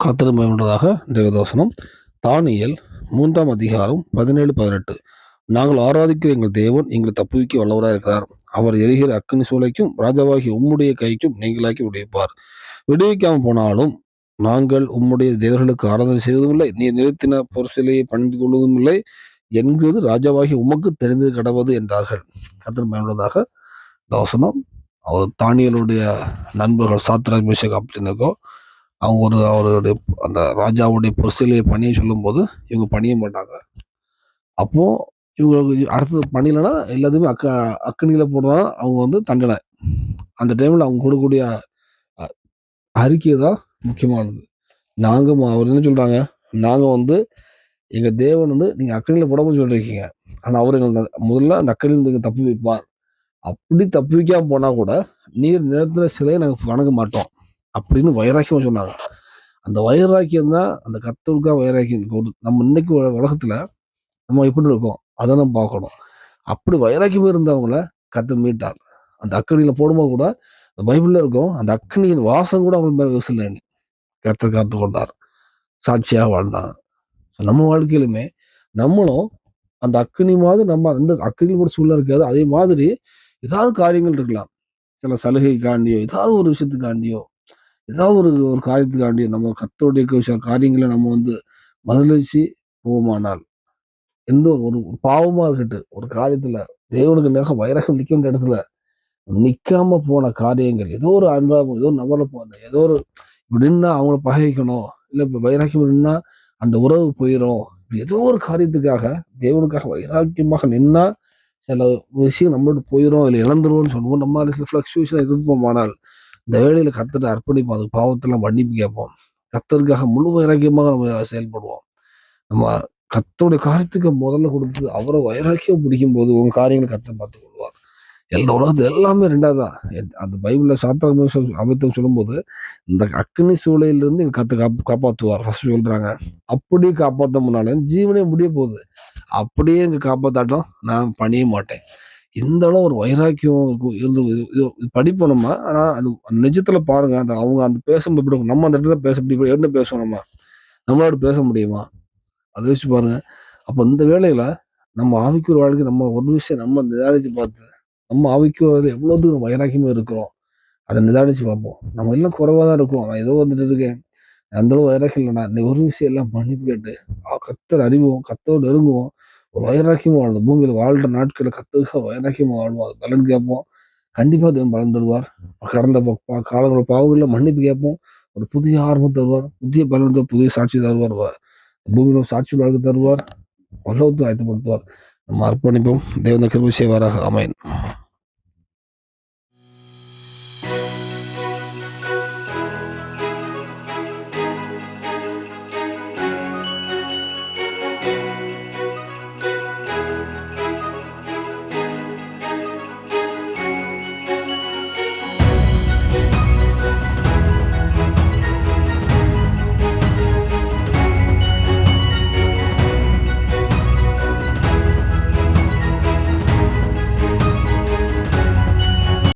காத்திருமையுள்ளதாக தேவதோசனம் Daniel மூன்றாம் அதிகாரம் பதினேழு பதினெட்டு. நாங்கள் ஆராதிக்கிற எங்கள் தேவன் எங்களை தப்புவிக்க வல்லவராக இருக்கிறார். அவர் எரிகிற அக்கினி சூளைக்கும் ராஜாவாகி உம்முடைய கைக்கும் நீங்களாக்கி விடுவிப்பார் விடுவிக்காமல் போனாலும் நாங்கள் உம்முடைய தேவர்களுக்கு ஆராதனை செய்வதும் இல்லை நீ நிறுத்தின பொருசிலையை பணிந்து கொள்வதும் இல்லை என்கிறது ராஜாவாகி உமக்கு தெரிந்து கிடவது என்றார்கள். கத்திர பயனுள்ளதாக தோசனம் அவர் தானியலுடைய நண்பர்கள் சாத்திரா அப்படின்னக்கோ அவங்க ஒரு அவருடைய அந்த ராஜாவுடைய பொருசிலையை பணியை சொல்லும்போது இவங்க பணிய மாட்டாங்க. அப்போ இவங்களுக்கு அடுத்தது பண்ணலைன்னா எல்லாத்தையுமே அக்க அக்கனியில் போடுறதா அவங்க வந்து தண்டனை. அந்த டைமில் அவங்க கொடுக்கக்கூடிய அறிக்கை தான் முக்கியமானது. நாங்கள் அவர் என்ன சொல்கிறாங்க நாங்கள் வந்து எங்கள் தேவன் வந்து நீங்கள் அக்கனியில் போடாமல் சொல்லியிருக்கீங்க ஆனால் அவர் எங்களுக்கு முதல்ல அந்த அக்கனியில் தப்பி வைப்பார். அப்படி தப்பி வைக்காமல் போனால் கூட நீர் நிறுத்தின சிலையை நாங்கள் வணங்க மாட்டோம். அப்படின்னு வைராக்கியம் சொன்னாங்க. அந்த வைராக்கியம் தான் அந்த கத்தோலிக்கா வைராக்கியம். இப்போ நம்ம இன்னைக்கு உலகத்துல நம்ம எப்படி இருக்கோம்? அதை நம்ம பார்க்கணும். அப்படி வைராக்கியம் இருந்தவங்கள கத்து மீட்டார். அந்த அக்கனியில போடும்போது கூட அந்த பைபிள்ல இருக்கும் அந்த அக்கணியின் வாசம் கூட அவங்க மேல விசில கத்து காத்து கொண்டார். சாட்சியாக வாழ்ந்தாங்க நம்ம வாழ்க்கையிலுமே நம்மளும் அந்த அக்கினி மாதிரி நம்ம அந்த அக்கினியில் கூட சூழ்நிலை இருக்காது. அதே மாதிரி ஏதாவது காரியங்கள் இருக்கலாம். சில சலுகைக்காண்டியோ ஏதாவது ஒரு விஷயத்துக்காண்டியோ ஏதாவது ஒரு ஒரு காரியத்துக்காண்டி நம்ம கத்தோடைய சில காரியங்களை நம்ம வந்து பதிலளிச்சு போவோமானால் எந்த ஒரு ஒரு பாவமா இருக்கட்டும் ஒரு காரியத்துல தேவனுக்கு நக வைரகம் நிக்க வேண்டிய இடத்துல நிற்காம போன காரியங்கள் ஏதோ ஒரு அனுதாபம் ஏதோ ஒரு நபரில் போன ஏதோ ஒரு இப்படின்னா அவங்கள பகைக்கணும் இல்லை இப்போ வைராக்கியம் நின்னா அந்த உறவு போயிடும் ஏதோ ஒரு காரியத்துக்காக தேவனுக்காக வைராக்கியமாக நின்னா சில விஷயம் நம்மளோட போயிடும் இல்லை இழந்துருவோம்னு சொல்லுவோம் நம்ம சில ஃப்ளக்ஷுவேஷன் எதிர்ப்போமானால் இந்த வேலையில கத்துட்டு அர்ப்பணிப்போம். அதுக்கு பாவத்தெல்லாம் மன்னிப்பு கேட்போம். கத்தருக்காக முழு வைராக்கியமாக நம்ம செயல்படுவோம். நம்ம கத்தோடைய காரியத்துக்கு முதல்ல கொடுத்து அவரை வைராக்கியம் பிடிக்கும் போது உங்க காரியங்களை கத்த பார்த்து கொள்வார். எல்லா உலகத்து எல்லாமே ரெண்டாவது தான் அந்த பைபிளில் சாத்திரம் அமைத்தம் சொல்லும்போது இந்த அக்னி சூளையிலிருந்து எங்க கத்து காப்பு காப்பாற்றுவார் ஃபர்ஸ்ட் சொல்றாங்க. அப்படியே காப்பாற்ற முன்னாலே ஜீவனே முடிய போகுது. அப்படியே எங்க காப்பாத்தாட்டம் நான் பணிய மாட்டேன். இந்த அளவு ஒரு வைராக்கியம் இருக்கும் இருந்து இது- படிப்போம் நம்ம ஆனால் அது நிஜத்தில் பாருங்கள் பாருங்க அந்த அவங்க அந்த பேசும்போது இப்படி நம்ம அந்த இடத்துல பேச முடியும் என்ன பேசுவோம் நம்ம? நம்மளோட பேச முடியுமா? அதை வச்சு பாருங்க. அப்போ இந்த வேலையில நம்ம ஆவிக்குற வாழ்க்கை நம்ம ஒரு விஷயம் நம்ம நிதானிச்சு பார்த்து நம்ம ஆவிக்குறதுல எவ்வளோ தூரம் வைராக்கியமாக இருக்கிறோம் அதை நிதானிச்சு பார்ப்போம். நம்ம எல்லாம் குறைவா தான் இருக்கும். நான் ஏதோ வந்துட்டு இருக்கேன். அந்த அளவு வைராக்கியம் இல்லைனா இந்த ஒரு விஷயம் எல்லாம் மன்னிப்பு கேட்டு ஆ, கத்தர் அறிவோம் கத்தோடு நெருங்குவோம். ஒரு வைராக்கியமா வாழ்ந்தோம் பூமியில் வாழ்ற நாட்களை கத்தருக்காக வைராக்கியமா வாழ்வோம் அது பலன் கேட்போம். கண்டிப்பாக தேவன் பலன் தருவார். கடந்த பா காலங்கள பாவங்களில் மன்னிப்பு கேட்போம். ஒரு புதிய ஆர்வம் தருவார். புதிய பலன் தருவார். புதிய சாட்சி தருவார். பூமியில் சாட்சி வாழ்க்கை தருவார். பல்லவத்தை ஆயத்தப்படுத்துவார். நம்ம அர்ப்பணிப்போம். தேவந்த கிருபை செய்வாராக. அமையன்